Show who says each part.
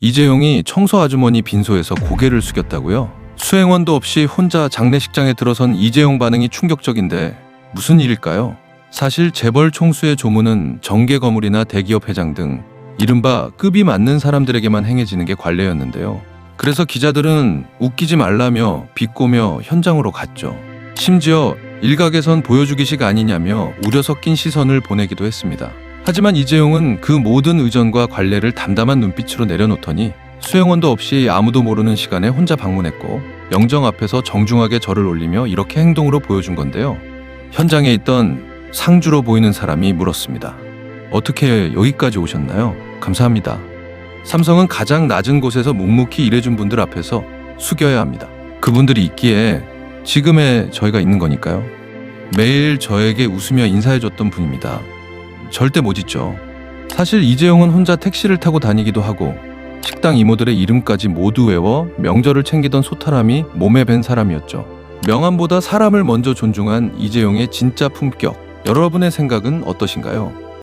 Speaker 1: 이재용이 청소 아주머니 빈소에서 고개를 숙였다고요? 수행원도 없이 혼자 장례식장에 들어선 이재용 반응이 충격적인데 무슨 일일까요? 사실 재벌 총수의 조문은 정계 거물이나 대기업 회장 등 이른바 급이 맞는 사람들에게만 행해지는 게 관례였는데요. 그래서 기자들은 웃기지 말라며 비꼬며 현장으로 갔죠. 심지어 일각에선 보여주기식 아니냐며 우려 섞인 시선을 보내기도 했습니다. 하지만 이재용은 그 모든 의전과 관례를 담담한 눈빛으로 내려놓더니 수행원도 없이 아무도 모르는 시간에 혼자 방문했고 영정 앞에서 정중하게 절을 올리며 이렇게 행동으로 보여준 건데요. 현장에 있던 상주로 보이는 사람이 물었습니다. 어떻게 여기까지 오셨나요? 감사합니다. 삼성은 가장 낮은 곳에서 묵묵히 일해준 분들 앞에서 숙여야 합니다. 그분들이 있기에 지금의 저희가 있는 거니까요. 매일 저에게 웃으며 인사해줬던 분입니다. 절대 못 잊죠. 사실 이재용은 혼자 택시를 타고 다니기도 하고 식당 이모들의 이름까지 모두 외워 명절을 챙기던 소탈함이 몸에 밴 사람이었죠. 명함보다 사람을 먼저 존중한 이재용의 진짜 품격. 여러분의 생각은 어떠신가요?